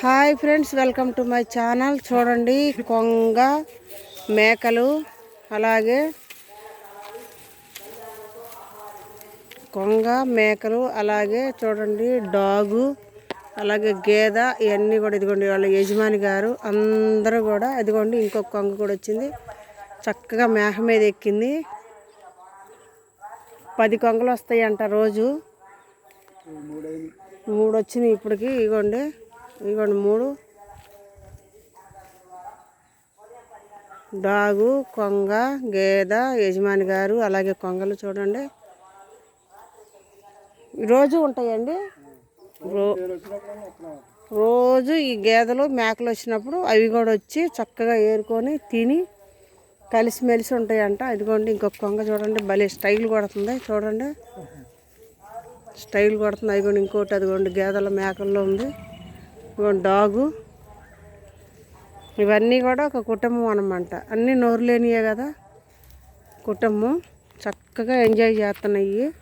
Hi friends welcome to my channel. చూడండి కొంగ మేకలు అలాగే కొంగ మేకలు అలాగే చూడండి డాగు అలాగే గేదె ఇవన్నీ కూడా ఇదిగోండి వాళ్ళ యజమాని గారు. అందరూ కూడా ఇదిగోండి ఇంకొక కొంగ కూడా వచ్చింది. చక్కగా మేక మీద ఎక్కింది. పది కొంగలు వస్తాయి అంట రోజు. మూడు వచ్చినాయి ఇప్పటికి ఇగోండి ఇవ్వండి మూడు. డాగు కొంగ గేద యజమాని గారు అలాగే కొంగలు చూడండి. రోజు ఉంటాయండి? రో రోజు ఈ గేదెలు మేకలు వచ్చినప్పుడు అవి కూడా వచ్చి చక్కగా ఏరుకొని తిని కలిసిమెలిసి ఉంటాయంట. ఇదిగోండి ఇంకొక కొంగ చూడండి. భలే స్టైల్ కొడుతుంది. చూడండి. స్టైల్ కొడుతుంది. అదిగోండి ఇంకోటి. అదిగోండి గేదెల మేకల్లో ఉంది. డాగు. ఇవన్నీ కూడా ఒక కుటుంబం అనమాట అన్నీ నోరు లేనియే కదా. కుటుంబం చక్కగా ఎంజాయ్ చేస్తున్నాయి.